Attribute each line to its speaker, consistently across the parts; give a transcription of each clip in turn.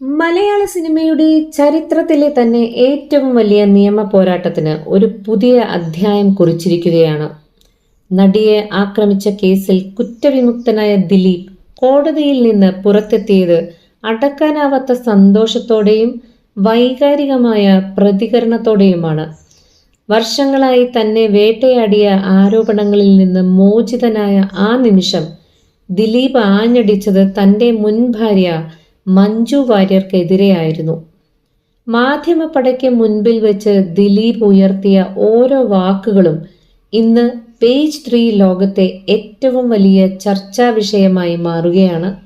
Speaker 1: മലയാള സിനിമയുടെ ചരിത്രത്തിലെ തന്നെ ഏറ്റവും വലിയ നിയമ പോരാട്ടത്തിന് ഒരു പുതിയ അധ്യായം കുറിച്ചിരിക്കുകയാണ്. നടിയെ ആക്രമിച്ച കേസിൽ കുറ്റവിമുക്തനായ ദിലീപ് കോടതിയിൽ നിന്ന് പുറത്തെത്തിയത് അടക്കാനാവാത്ത സന്തോഷത്തോടെയും വൈകാരികമായ പ്രതികരണത്തോടെയുമാണ്. വർഷങ്ങളായി തന്നെ വേട്ടയാടിയ ആരോപണങ്ങളിൽ നിന്ന് മോചിതനായ ആ നിമിഷം ദിലീപ് ആഞ്ഞടിച്ചത് തന്റെ മുൻ ഭാര്യ മഞ്ജു വാര്യർക്കെതിരെയായിരുന്നു. മാധ്യമപ്പടയ്ക്ക് മുൻപിൽ വെച്ച് ദിലീപ് ഉയർത്തിയ ഓരോ വാക്കുകളും ഇന്ന് പേജ് ത്രീ ലോകത്തെ ഏറ്റവും വലിയ ചർച്ചാ വിഷയമായി മാറുകയാണ്.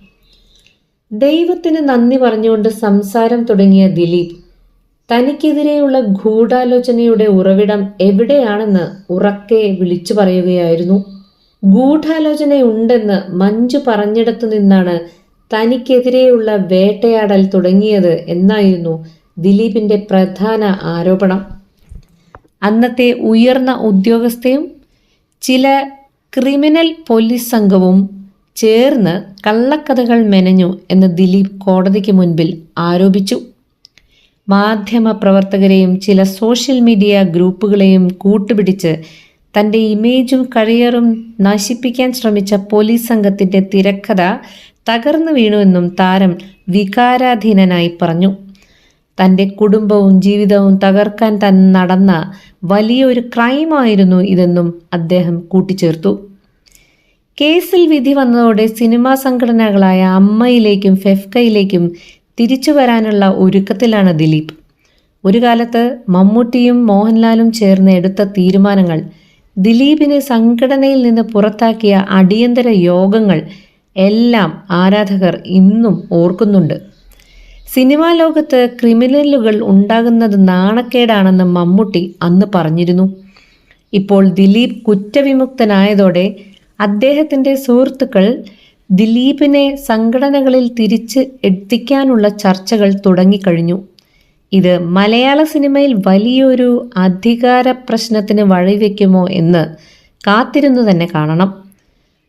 Speaker 1: ദൈവത്തിന് നന്ദി പറഞ്ഞുകൊണ്ട് സംസാരം തുടങ്ങിയ ദിലീപ് തനിക്കെതിരെയുള്ള ഗൂഢാലോചനയുടെ ഉറവിടം എവിടെയാണെന്ന് ഉറക്കെ വിളിച്ചു പറയുകയായിരുന്നു. ഗൂഢാലോചനയുണ്ടെന്ന് മഞ്ജു പറഞ്ഞിടത്തു നിന്നാണ് തനിക്കെതിരെയുള്ള വേട്ടയാടൽ തുടങ്ങിയത് എന്നായിരുന്നു ദിലീപിന്റെ പ്രധാന ആരോപണം. അന്നത്തെ ഉയർന്ന ഉദ്യോഗസ്ഥയും ചില ക്രിമിനൽ പോലീസ് സംഘവും ചേർന്ന് കള്ളക്കഥകൾ മെനഞ്ഞു എന്ന് ദിലീപ് കോടതിക്ക് മുൻപിൽ ആരോപിച്ചു. മാധ്യമ പ്രവർത്തകരെയും ചില സോഷ്യൽ മീഡിയ ഗ്രൂപ്പുകളെയും കൂട്ടുപിടിച്ച് തന്റെ ഇമേജും കരിയറും നശിപ്പിക്കാൻ ശ്രമിച്ച പോലീസ് സംഘത്തിന്റെ തിരക്കഥ തകർന്നു വീണുവെന്നും താരം വികാരാധീനനായി പറഞ്ഞു. തന്റെ കുടുംബവും ജീവിതവും തകർക്കാൻ താൻ നടന്ന വലിയൊരു ക്രൈമായിരുന്നു ഇതെന്നും അദ്ദേഹം കൂട്ടിച്ചേർത്തു. കേസിൽ വിധി വന്നതോടെ സിനിമാ സംഘടനകളായ അമ്മയിലേക്കും ഫെഫ്കയിലേക്കും തിരിച്ചു വരാനുള്ള ഒരുക്കത്തിലാണ് ദിലീപ്. ഒരു കാലത്ത് മമ്മൂട്ടിയും മോഹൻലാലും ചേർന്ന് എടുത്ത തീരുമാനങ്ങൾ ദിലീപിനെ സംഘടനയിൽ നിന്ന് പുറത്താക്കിയ അടിയന്തര യോഗങ്ങൾ എല്ലാം ആരാധകർ ഇന്നും ഓർക്കുന്നുണ്ട്. സിനിമാ ലോകത്ത് ക്രിമിനലുകൾ ഉണ്ടാകുന്നത് നാണക്കേടാണെന്ന് മമ്മൂട്ടി അന്ന് പറഞ്ഞിരുന്നു. ഇപ്പോൾ ദിലീപ് കുറ്റവിമുക്തനായതോടെ അദ്ദേഹത്തിന്റെ സുഹൃത്തുക്കൾ ദിലീപിനെ സംഘടനകളിൽ തിരിച്ച് എത്തിക്കാനുള്ള ചർച്ചകൾ തുടങ്ങിക്കഴിഞ്ഞു. ഇത് മലയാള സിനിമയിൽ വലിയൊരു അധികാര പ്രശ്നത്തിന് വഴിവെക്കുമോ എന്ന് കാത്തിരുന്നു തന്നെ കാണണം.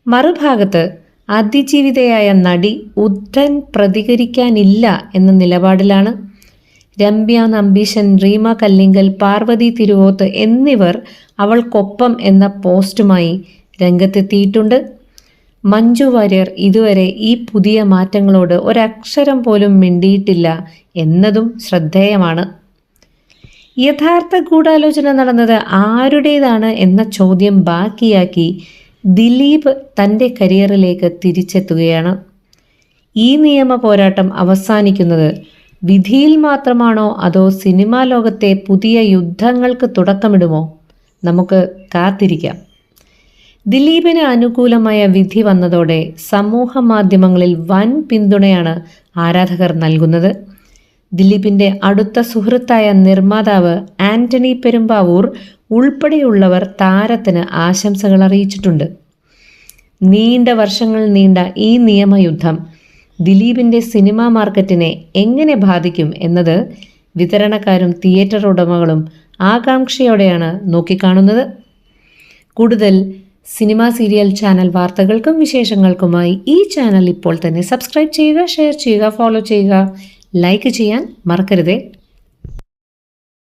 Speaker 1: മറുഭാഗത്ത് അതിജീവിതയായ നടി ഉദ്ധൻ പ്രതികരിക്കാനില്ല എന്ന നിലപാടിലാണ്. രമ്യ നമ്പീശൻ റീമ കല്ലിങ്കൽ പാർവതി തിരുവോത്ത് എന്നിവർ അവൾക്കൊപ്പം എന്ന പോസ്റ്റുമായി രംഗത്തെത്തിയിട്ടുണ്ട്. മഞ്ജു വാര്യർ ഇതുവരെ ഈ പുതിയ മാറ്റങ്ങളോട് ഒരക്ഷരം പോലും മിണ്ടിയിട്ടില്ല എന്നതും ശ്രദ്ധേയമാണ്. യഥാർത്ഥ ഗൂഢാലോചന നടന്നത് ആരുടേതാണ് എന്ന ചോദ്യം ബാക്കിയാക്കി ദിലീപ് തന്റെ കരിയറിലേക്ക് തിരിച്ചെത്തുകയാണ്. ഈ നിയമ പോരാട്ടം അവസാനിക്കുന്നത് വിധിയിൽ മാത്രമാണോ അതോ സിനിമാ ലോകത്തെ പുതിയ യുദ്ധങ്ങൾക്ക് തുടക്കമിടുമോ? നമുക്ക് കാത്തിരിക്കാം. ദിലീപിന് അനുകൂലമായ വിധി വന്നതോടെ സമൂഹ മാധ്യമങ്ങളിൽ വൻ പിന്തുണയാണ് ആരാധകർ നൽകുന്നത്. ദിലീപിന്റെ അടുത്ത സുഹൃത്തായ നിർമ്മാതാവ് ആന്റണി പെരുമ്പാവൂർ ഉൾപ്പെടെയുള്ളവർ താരത്തിന് ആശംസകൾ അറിയിച്ചിട്ടുണ്ട്. നീണ്ട വർഷങ്ങൾ നീണ്ട ഈ നിയമയുദ്ധം ദിലീപിന്റെ സിനിമാ മാർക്കറ്റിനെ എങ്ങനെ ബാധിക്കും എന്നത് വിതരണക്കാരും തിയേറ്റർ ഉടമകളും ആകാംക്ഷയോടെയാണ് നോക്കിക്കാണുന്നത്. കൂടുതൽ സിനിമാ സീരിയൽ ചാനൽ വാർത്തകൾക്കും വിശേഷങ്ങൾക്കുമായി ഈ ചാനൽ ഇപ്പോൾ തന്നെ സബ്സ്ക്രൈബ് ചെയ്യുക ഷെയർ ചെയ്യുക ഫോളോ ചെയ്യുക. ലൈക്ക് ചെയ്യാൻ മറക്കരുതേ